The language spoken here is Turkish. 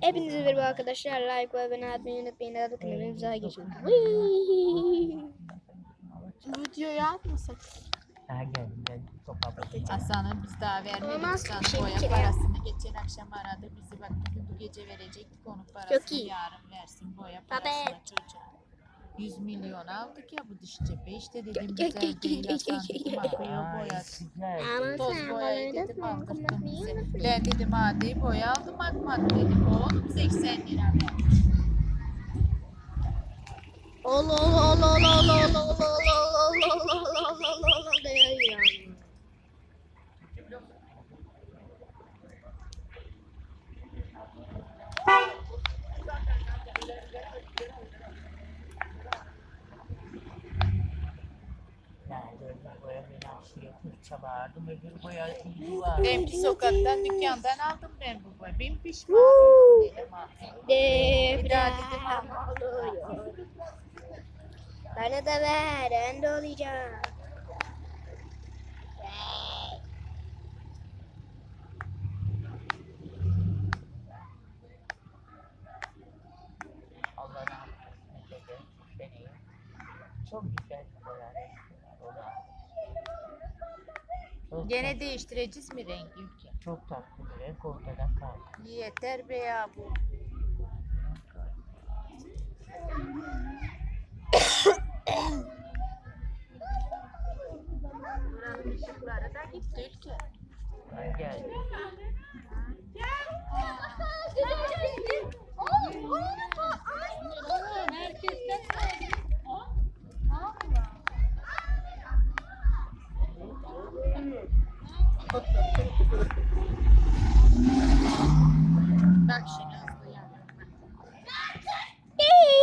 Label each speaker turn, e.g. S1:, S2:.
S1: Hepinize merhaba arkadaşlar. Like ve abone olmayı unutmayın. Hadi kanalımıza geçin.
S2: Videoyu atmasak.
S3: Daha geldi. Ben
S4: Hasan'ın biz daha vermedik. Hasan
S1: şey
S4: boya parasını geçen akşam aradı. Bizi bak bugün bu gece verecek konuk parasını yarın versin. Boya parasını çok 100 milyon aldık ya bu diş cephe. İşte dedim güzel bir
S1: yasan
S4: dedim
S3: akıya
S1: boyasın.
S4: Toz boyayı dedim
S1: aldırdım
S4: bize. Ben dedim adi boya aldım mat mat dedim. Oğlum 80 lira
S1: verdim. Ol ol ol ol
S3: ol ol. Boya beni aşıya fırçalardım. Öbür boya iyi var.
S4: Hem sokaktan dükkandan aldım ben bu boya. Bin pişmanım dedim ha.
S1: Deprem oluyor. Bana da ver, ben de olacağım.
S3: Çok güzel bir ona. Çok,
S4: Gene değiştireceğiz mi rengi ülke?
S3: çok tatlı bir renk ortadan kaldı.
S4: Yeter be ya bu. Buranın ışıkları da gitti ülke.
S3: Ben geldim. Thank you.